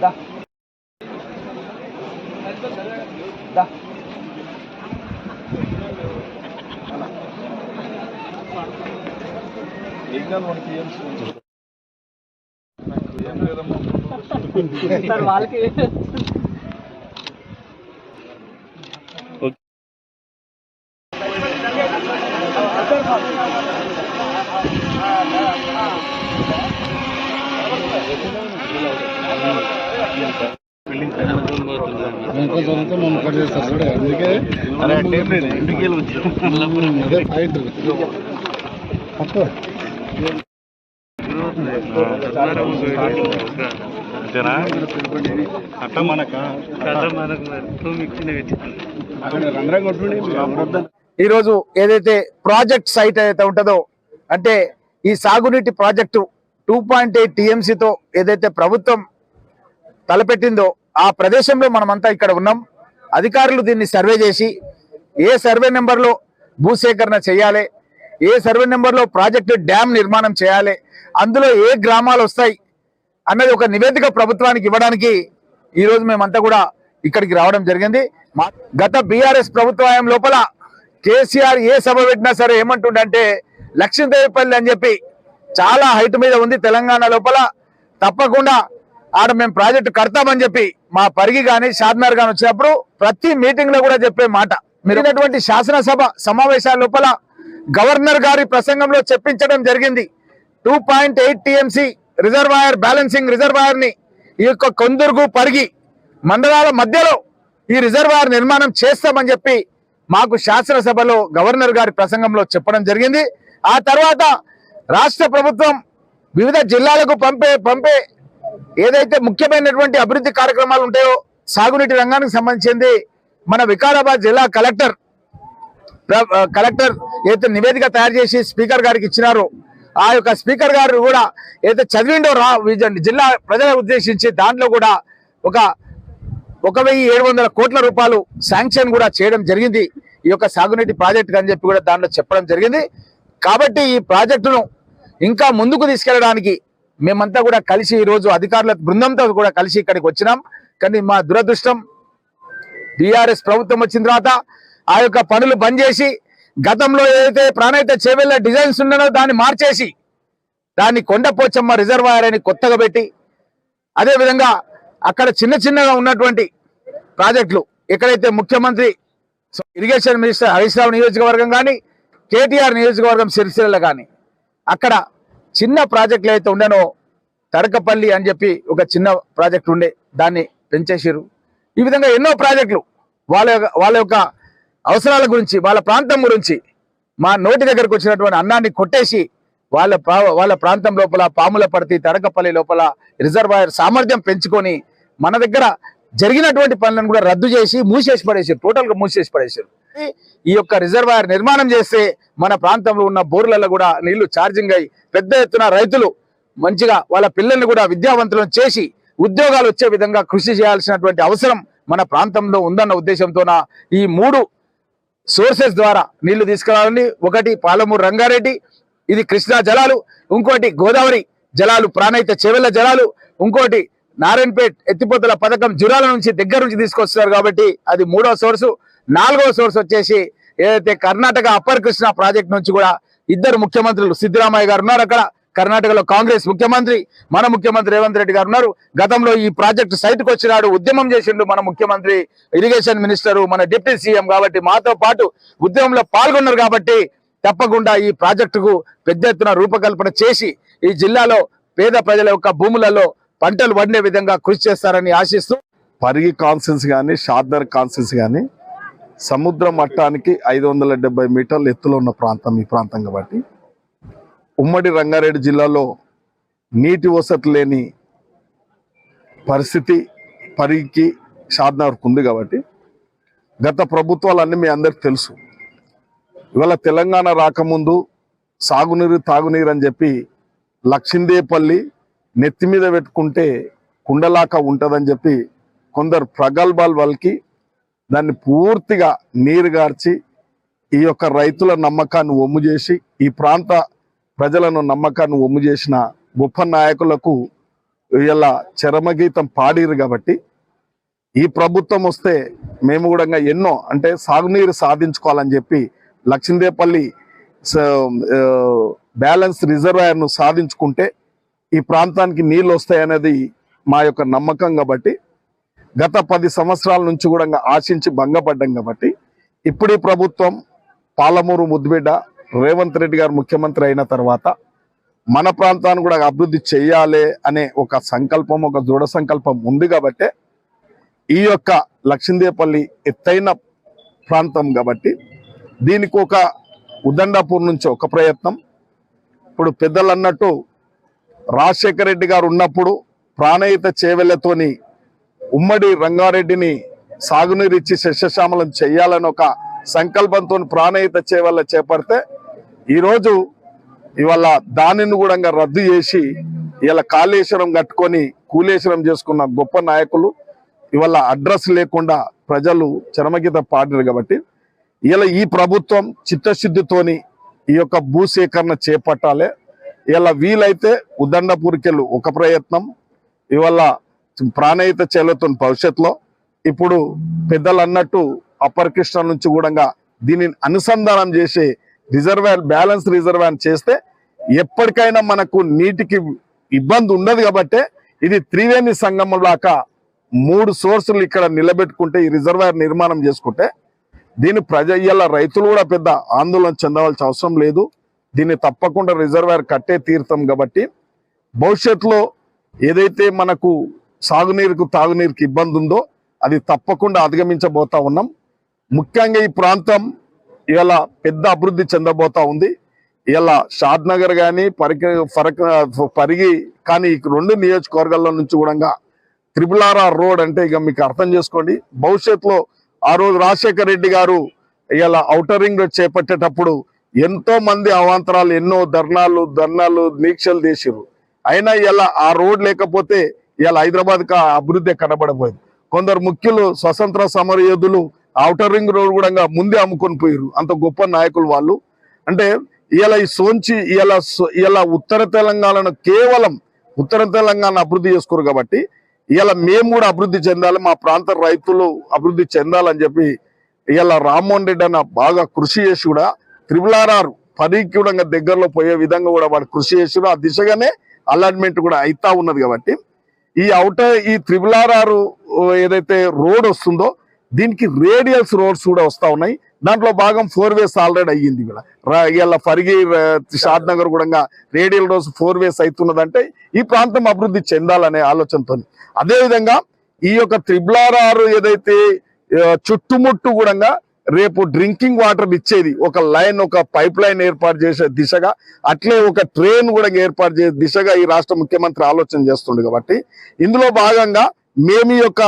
దా దా sir వాళ్ళకి వెంకటేశ్వరంతో మమ్మల్ని cut చేస్తారు చూడే అందుకే అదే పాయింట్ తక్కువ మనక ఈరోజు ఏదైతే ప్రాజెక్ట్ సైట్ ఏదైతే ఉంటుందో అంటే ఈ సాగునీటి ప్రాజెక్టు టూ పాయింట్ ఎయిట్ టీఎంసీతో ఏదైతే ప్రభుత్వం తలపెట్టిందో ఆ ప్రదేశంలో మనమంతా ఇక్కడ ఉన్నాం. అధికారులు దీన్ని సర్వే చేసి ఏ సర్వే నెంబర్లో భూసేకరణ చేయాలి ఏ సర్వే నెంబర్లో ప్రాజెక్టు డ్యామ్ నిర్మాణం చేయాలి అందులో ఏ గ్రామాలు వస్తాయి అన్నది ఒక నివేదిక ప్రభుత్వానికి ఇవ్వడానికి ఈరోజు మేమంతా కూడా ఇక్కడికి రావడం జరిగింది. గత బీఆర్ఎస్ ప్రభుత్వం లోపల కేసీఆర్ ఏ సభ పెట్టినా సరే ఏమంటుండంటే లక్ష్మీదేవిపల్లి అని చెప్పి చాలా హైట్ మీద ఉంది తెలంగాణ లోపల. తప్పకుండా ఆడ మేము ప్రాజెక్టు కడతామని చెప్పి మా పరిగి కానీ షాద్నగర్ కానీ వచ్చినప్పుడు ప్రతి మీటింగ్లో కూడా చెప్పే మాట. మెరుగినటువంటి శాసనసభ సమావేశాల లోపల గవర్నర్ గారి ప్రసంగంలో చెప్పించడం జరిగింది. Two point eight TMC reservoir balancing రిజర్వాయర్ని ఈ యొక్క కొందుర్గు పరిగి మండలాల మధ్యలో ఈ రిజర్వాయర్ నిర్మాణం చేస్తామని చెప్పి మాకు శాసనసభలో గవర్నర్ గారి ప్రసంగంలో చెప్పడం జరిగింది. ఆ తర్వాత రాష్ట్ర ప్రభుత్వం వివిధ జిల్లాలకు పంపే పంపే ఏదైతే ముఖ్యమైనటువంటి అభివృద్ధి కార్యక్రమాలు ఉంటాయో సాగునీటి రంగానికి సంబంధించింది మన వికారాబాద్ జిల్లా కలెక్టర్ ప్ర- కలెక్టర్ ఏదైతే నివేదిక తయారు చేసి స్పీకర్ గారికి ఇచ్చినారో ఆ యొక్క స్పీకర్ గారు కూడా ఏదైతే చదివిండో రా జిల్లా ప్రజలను ఉద్దేశించి దాంట్లో కూడా ఒక ఒక వెయ్యి ఏడు వందల కోట్ల రూపాయలు శాంక్షన్ కూడా చేయడం జరిగింది. ఈ యొక్క సాగునీటి ప్రాజెక్ట్ అని చెప్పి కూడా దాంట్లో చెప్పడం జరిగింది. కాబట్టి ఈ ప్రాజెక్టును ఇంకా ముందుకు తీసుకెళ్ళడానికి మేమంతా కూడా కలిసి ఈ రోజు అధికారుల బృందంతో కూడా కలిసి ఇక్కడికి వచ్చినాం. కానీ మా దురదృష్టం బీఆర్ఎస్ ప్రభుత్వం వచ్చిన తర్వాత ఆ యొక్క పనులు బంద్ చేసి గతంలో ఏదైతే ప్రాణహిత చేవెళ్ళ డిజైన్స్ ఉన్నానో దాన్ని మార్చేసి దాన్ని కొండపోచమ్మ రిజర్వాయర్ అని కొత్తగా పెట్టి అదేవిధంగా అక్కడ చిన్న చిన్నగా ఉన్నటువంటి ప్రాజెక్టులు ఎక్కడైతే ముఖ్యమంత్రి ఇరిగేషన్ మినిస్టర్ హరీష్ రావు నియోజకవర్గం కానీ కేటీఆర్ నియోజకవర్గం సిరిసిల్ల కానీ అక్కడ చిన్న ప్రాజెక్టులు అయితే ఉండేనో తడకపల్లి అని చెప్పి ఒక చిన్న ప్రాజెక్ట్ ఉండే దాన్ని పెంచేసారు ఈ విధంగా ఎన్నో ప్రాజెక్టులు వాళ్ళ యొక్క- వాళ్ళ యొక్క అవసరాల గురించి వాళ్ళ ప్రాంతం గురించి మా నోటి దగ్గరకు వచ్చినటువంటి అన్నాన్ని కొట్టేసి వాళ్ళ ప్రా- వాళ్ళ ప్రాంతం లోపల పాముల పడితే తడకపల్లి లోపల రిజర్వాయర్ సామర్థ్యం పెంచుకొని మన దగ్గర జరిగినటువంటి పనులను కూడా రద్దు చేసి మూసేసి పడేసారు. టోటల్గా మూసేసి పడేసారు. ఈ యొక్క రిజర్వాయర్ నిర్మాణం చేస్తే మన ప్రాంతంలో ఉన్న బోర్లలో కూడా నీళ్ళు ఛార్జింగ్ అయి పెద్ద ఎత్తున రైతులు మంచిగా వాళ్ళ పిల్లల్ని కూడా విద్యావంతులను చేసి ఉద్యోగాలు వచ్చే విధంగా కృషి చేయాల్సినటువంటి అవసరం మన ప్రాంతంలో ఉందన్న ఉద్దేశంతోన ఈ మూడు సోర్సెస్ ద్వారా నీళ్ళు తీసుకురావాలని ఒకటి పాలమూరు రంగారెడ్డి ఇది కృష్ణా జలాలు ఇంకోటి గోదావరి జలాలు ప్రాణహిత చెవెళ్ళ జలాలు ఇంకోటి నారాయణపేట్ ఎత్తిపోతుల పథకం జురాల నుంచి దగ్గర నుంచి తీసుకొస్తున్నారు కాబట్టి అది మూడో సోర్సు. నాలుగో సోర్స్ వచ్చేసి ఏదైతే కర్ణాటక అప్పర్ కృష్ణ ప్రాజెక్ట్ నుంచి కూడా ఇద్దరు ముఖ్యమంత్రులు సిద్ధరామయ్య గారు ఉన్నారు అక్కడ. కర్ణాటకలో కాంగ్రెస్ ముఖ్యమంత్రి మన ముఖ్యమంత్రి రేవంత్ రెడ్డి గారు ఉన్నారు. గతంలో ఈ ప్రాజెక్టు సైట్కు వచ్చినాడు ఉద్యమం చేసిండు మన ముఖ్యమంత్రి ఇరిగేషన్ మినిస్టర్ మన డిప్యూటీ సీఎం కాబట్టి మాతో పాటు ఉద్యమంలో పాల్గొన్నారు కాబట్టి తప్పకుండా ఈ ప్రాజెక్టుకు పెద్ద ఎత్తున రూపకల్పన చేసి ఈ జిల్లాలో పేద ప్రజల యొక్క భూములలో పంటలు పండే విధంగా కృషి చేస్తారని ఆశిస్తూ పరిగి కాన్సెన్స్ కానీ షార్దర్ కాన్సెన్స్ కానీ సముద్ర మట్టానికి ఐదు వందల డెబ్బై మీటర్ల ఎత్తులో ఉన్న ప్రాంతం ఈ ప్రాంతం కాబట్టి ఉమ్మడి రంగారెడ్డి జిల్లాలో నీటి వసతి లేని పరిస్థితి పరిగికి షాద్నగర్కు ఉంది కాబట్టి గత ప్రభుత్వాలన్నీ మీ అందరికి తెలుసు. ఇవాళ తెలంగాణ రాకముందు సాగునీరు తాగునీరు అని చెప్పి లక్షిందేపల్లి నెత్తి మీద పెట్టుకుంటే కుండలాక ఉంటుందని చెప్పి కొందరు ప్రగల్భాలు వాళ్ళకి దాన్ని పూర్తిగా నీరు గార్చి ఈ యొక్క రైతుల నమ్మకాన్ని ఒమ్ము చేసి ఈ ప్రాంత ప్రజలను నమ్మకాన్ని ఒమ్ము చేసిన గొప్ప నాయకులకు ఇలా చరమగీతం పాడిరు కాబట్టి ఈ ప్రభుత్వం వస్తే మేము కూడా ఎన్నో అంటే సాగునీరు సాధించుకోవాలని చెప్పి లక్ష్మీదేపల్లి బ్యాలెన్స్ రిజర్వాయర్ను సాధించుకుంటే ఈ ప్రాంతానికి నీళ్ళు వస్తాయనేది మా యొక్క నమ్మకం కాబట్టి గత పది సంవత్సరాల నుంచి కూడా ఆశించి భంగపడ్డాం కాబట్టి ఇప్పుడు ప్రభుత్వం పాలమూరు ముద్దుబిడ్డ రేవంత్ రెడ్డి గారు ముఖ్యమంత్రి అయిన తర్వాత మన ప్రాంతాన్ని కూడా అభివృద్ధి చేయాలి అనే ఒక సంకల్పం ఒక దృఢ సంకల్పం ఉంది కాబట్టి ఈ యొక్క లక్ష్మీదేపల్లి ఎత్తైన ప్రాంతం కాబట్టి దీనికి ఒక ఉదండాపూర్ నుంచి ఒక ప్రయత్నం. ఇప్పుడు పెద్దలు అన్నట్టు రాజశేఖర రెడ్డి గారు ఉన్నప్పుడు ప్రాణయిత చేవెళ్ళతోని ఉమ్మడి రంగారెడ్డిని సాగునీరు ఇచ్చి శస్యశ్యామలం చేయాలని ఒక సంకల్పంతో ప్రాణయిత చేవల్ల చేపడితే ఈరోజు ఇవాళ దానిని కూడా రద్దు చేసి ఇలా కాళేశ్వరం కట్టుకొని కూలేశ్వరం చేసుకున్న గొప్ప నాయకులు. ఇవాళ అడ్రస్ లేకుండా ప్రజలు చరమగీత పాడారు కాబట్టి ఇలా ఈ ప్రభుత్వం చిత్తశుద్ధితోని ఈ యొక్క భూసేకరణ చేపట్టాలి. ఇలా వీలైతే ఉదండపూరికెళ్ళు ఒక ప్రయత్నం. ఇవాళ ప్రాణయిత చేలతో భవిష్యత్తులో ఇప్పుడు పెద్దలు అన్నట్టు అప్పర్ కృష్ణ నుంచి కూడా దీనిని అనుసంధానం చేసి రిజర్వాయర్ బ్యాలెన్స్ రిజర్వాయర్ చేస్తే ఎప్పటికైనా మనకు నీటికి ఇబ్బంది ఉండదు కాబట్టే ఇది త్రివేణి సంగమం లాగా మూడు సోర్సులు ఇక్కడ నిలబెట్టుకుంటే ఈ రిజర్వాయర్ నిర్మాణం చేసుకుంటే దీని ప్రజ రైతులు కూడా పెద్ద ఆందోళన చెందవలసిన అవసరం లేదు. దీన్ని తప్పకుండా రిజర్వాయర్ కట్టే తీరుతాం కాబట్టి భవిష్యత్తులో ఏదైతే మనకు సాగునీరుకు తాగునీరుకి ఇబ్బంది ఉందో అది తప్పకుండా అధిగమించబోతా ఉన్నాం. ముఖ్యంగా ఈ ప్రాంతం ఇలా పెద్ద అభివృద్ధి చెందబోతా ఉంది. ఇలా షాద్ నగర్ కానీ పరికి ఫరక్ పరిగి కానీ ఈ రెండు నియోజకవర్గాల నుంచి కూడా త్రిపుల్ ఆర్ఆర్ రోడ్ అంటే ఇక మీకు అర్థం చేసుకోండి. భవిష్యత్తులో ఆ రోజు రాజశేఖర రెడ్డి గారు ఇలా ఔటర్ రింగ్ చేపట్టేటప్పుడు ఎంతో మంది అవాంతరాలు ఎన్నో ధర్నాలు ధర్నాలు దీక్షలు చేసిరు అయినా ఇలా ఆ రోడ్ లేకపోతే ఇలా హైదరాబాద్ కా అభివృద్ధి కనబడబోయేది. కొందరు ముఖ్యులు స్వతంత్ర సమర యోధులు ఔటర్ రింగ్ రోడ్ కూడా ముందే అమ్ముకొని పోయారు అంత గొప్ప నాయకులు వాళ్ళు. అంటే ఇలా ఈ సోంచి ఇలా ఇలా ఉత్తర తెలంగాణను కేవలం ఉత్తర తెలంగాణ అభివృద్ధి చేసుకోరు కాబట్టి ఇలా మేము కూడా అభివృద్ధి చెందాలి మా ప్రాంత రైతులు అభివృద్ధి చెందాలని చెప్పి ఇలా రామ్మోహన్ రెడ్డి అన్న బాగా కృషి చేసి కూడా త్రిపులారారు పనికి కూడా దగ్గరలో పోయే విధంగా కూడా వాడు కృషి చేసి ఆ దిశగానే అలాట్మెంట్ కూడా అయితా ఉన్నది కాబట్టి ఈ అవుటర్ ఈ త్రిపులారారు ఏదైతే రోడ్ వస్తుందో దీనికి రేడియల్స్ రోడ్స్ కూడా వస్తా ఉన్నాయి. దాంట్లో భాగం ఫోర్ వేస్ ఆల్రెడీ అయ్యింది ఇలా ఇలా ఫరిగి షాద్ నగర్ కూడా రేడియల్ రోడ్స్ ఫోర్ వేస్ అవుతున్నదంటే ఈ ప్రాంతం అభివృద్ధి చెందాలనే ఆలోచనతో అదేవిధంగా ఈ యొక్క త్రిబులారారు ఏదైతే చుట్టుముట్టు కూడా రేపు డ్రింకింగ్ వాటర్ ఇచ్చేది. ఒక లైన్ ఒక పైప్ లైన్ ఏర్పాటు చేసే దిశగా అట్లే ఒక ట్రైన్ కూడా ఏర్పాటు చేసే దిశగా ఈ రాష్ట్ర ముఖ్యమంత్రి ఆలోచన చేస్తుండే కాబట్టి ఇందులో భాగంగా మేము యొక్క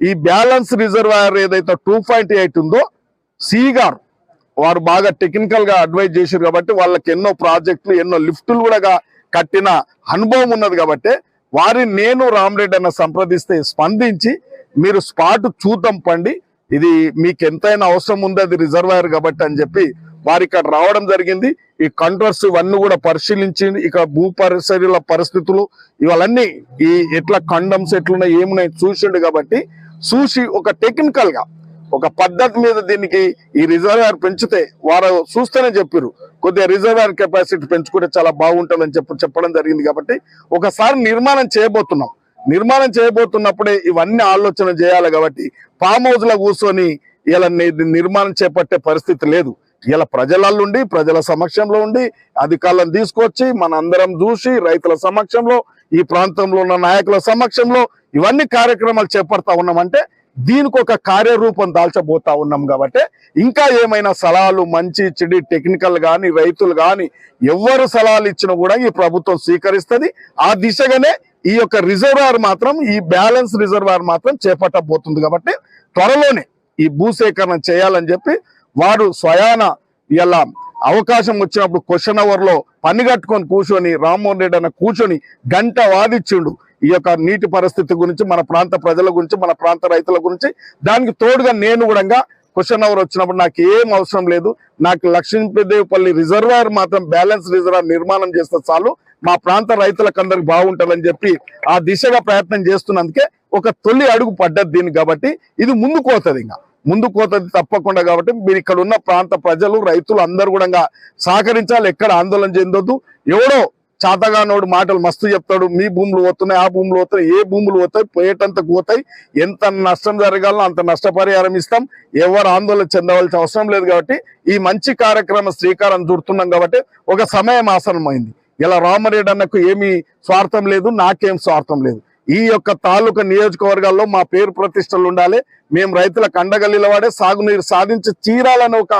ఈ బ్యాలెన్స్ రిజర్వాయర్ ఏదైతే టూ పాయింట్ ఎయిట్ ఉందో సి గారు వారు బాగా టెక్నికల్గా అడ్వైజ్ చేశారు కాబట్టి వాళ్ళకి ఎన్నో ప్రాజెక్టులు ఎన్నో లిఫ్టులు కూడా కట్టిన అనుభవం ఉన్నది కాబట్టి వారిని నేను రామరెడ్డి అన్న సంప్రదిస్తే స్పందించి మీరు స్పాట్ చూద్దాం పండి ఇది మీకు ఎంతైనా అవసరం ఉంది అది రిజర్వాయర్ కాబట్టి అని చెప్పి వారు ఇక్కడ రావడం జరిగింది. ఈ కంట్రోల్స్ ఇవన్నీ కూడా పరిశీలించి ఇక భూ పరిసరాల పరిస్థితులు ఇవన్నీ ఈ ఎట్లా కండమ్స్ ఎట్లున్నాయి ఏమున్నాయి చూసిండు కాబట్టి చూసి ఒక టెక్నికల్గా ఒక పద్ధతి మీద దీనికి ఈ రిజర్వాయర్ పెంచితే వారు చూస్తేనే చెప్పారు కొద్దిగా రిజర్వాయర్ కెపాసిటీ పెంచుకుంటే చాలా బాగుంటుందని చెప్పి చెప్పడం జరిగింది కాబట్టి ఒకసారి నిర్మాణం చేయబోతున్నాం. నిర్మాణం చేయబోతున్నప్పుడే ఇవన్నీ ఆలోచన చేయాలి కాబట్టి ఫామ్ హౌస్లో కూర్చొని ఇలా నిర్మాణం చేపట్టే పరిస్థితి లేదు. ఇలా ప్రజలలో ఉండి ప్రజల సమక్షంలో ఉండి అధికారులను తీసుకొచ్చి మన అందరం చూసి రైతుల సమక్షంలో ఈ ప్రాంతంలో ఉన్న నాయకుల సమక్షంలో ఇవన్నీ కార్యక్రమాలు చేపడతా ఉన్నామంటే దీనికి ఒక కార్యరూపం దాల్చబోతా ఉన్నాం కాబట్టి ఇంకా ఏమైనా సలహాలు మంచి చెడి టెక్నికల్ కానీ రైతులు కానీ ఎవరు సలహాలు ఇచ్చినా కూడా ఈ ప్రభుత్వం స్వీకరిస్తుంది. ఆ దిశగానే ఈ యొక్క రిజర్వాయర్ మాత్రం ఈ బ్యాలెన్స్ రిజర్వాయర్ మాత్రం చేపట్టబోతుంది కాబట్టి త్వరలోనే ఈ భూసేకరణ చేయాలని చెప్పి వారు స్వయాన ఇలా అవకాశం వచ్చినప్పుడు క్వశ్చన్ అవర్లో పని కట్టుకొని కూర్చొని రామ్మోహన్ రెడ్డి అన్న కూర్చొని గంట వాదిచ్చిండు. ఈ యొక్క నీటి పరిస్థితి గురించి మన ప్రాంత ప్రజల గురించి మన ప్రాంత రైతుల గురించి దానికి తోడుగా నేను కూడా క్వశ్చన్ అవర్ వచ్చినప్పుడు నాకు ఏం అవసరం లేదు. నాకు లక్ష్మీదేవిపల్లి రిజర్వాయర్ మాత్రం బ్యాలెన్స్ రిజర్వాయర్ నిర్మాణం చేస్తే చాలు. మా ప్రాంత రైతులకు అందరికి బాగుంటుందని చెప్పి ఆ దిశగా ప్రయత్నం చేస్తున్నందుకే ఒక తొలి అడుగు పడ్డది దీనికి కాబట్టి ఇది ముందుకు పోతుంది ఇంకా. ముందుకు పోతుంది తప్పకుండా కాబట్టి మీరు ఇక్కడ ఉన్న ప్రాంత ప్రజలు రైతులు అందరు కూడా సహకరించాలి. ఎక్కడ ఆందోళన చెందొద్దు. ఎవడో చాతగానోడు మాటలు మస్తు చెప్తాడు. మీ భూములు పోతున్నాయి ఆ భూములు పోతున్నాయి ఏ భూములు పోతాయి పోయేటంతకు పోతాయి. ఎంత నష్టం జరగాలో అంత నష్టపరిహారం ఇస్తాం. ఎవరు ఆందోళన చెందవలసిన అవసరం లేదు కాబట్టి ఈ మంచి కార్యక్రమ శ్రీకారం చుడుతున్నాం కాబట్టి ఒక సమయం ఆసనమైంది ఇలా రామరెడ్డి అన్నకు ఏమీ స్వార్థం లేదు నాకేం స్వార్థం లేదు. ఈ యొక్క తాలూకా నియోజకవర్గాల్లో మా పేరు ప్రతిష్టలు ఉండాలి. మేము రైతుల అండగల్లిల వాడే సాగునీరు సాధించి తీరాలని ఒక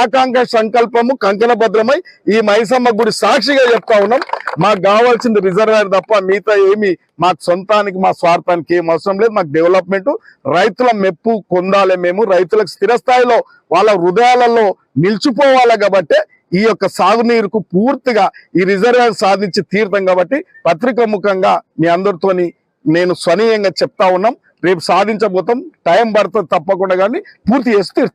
ఆకాంక్ష సంకల్పము కంకణభద్రమై ఈ మైసమ్మ గుడి సాక్షిగా చెప్తా ఉన్నాం. మాకు కావాల్సింది రిజర్వాయర్ తప్ప మిగతా ఏమి మాకు సొంతానికి మా స్వార్థానికి ఏం అవసరం లేదు. మాకు డెవలప్మెంట్ రైతుల మెప్పు పొందాలి మేము. రైతులకు స్థిరస్థాయిలో వాళ్ళ హృదయాలలో నిలిచిపోవాలి కాబట్టి ఈ యొక్క సాగునీరుకు పూర్తిగా ఈ రిజర్వాయర్ సాధించి తీర్థం కాబట్టి పత్రిక ముఖంగా మీ అందరితోని నేను స్వనీయంగా చెప్తా ఉన్నాం. రేపు సాధించబోతాం. టైం పడుతుంది తప్పకుండా కానీ పూర్తి చేసి తీరుతాం.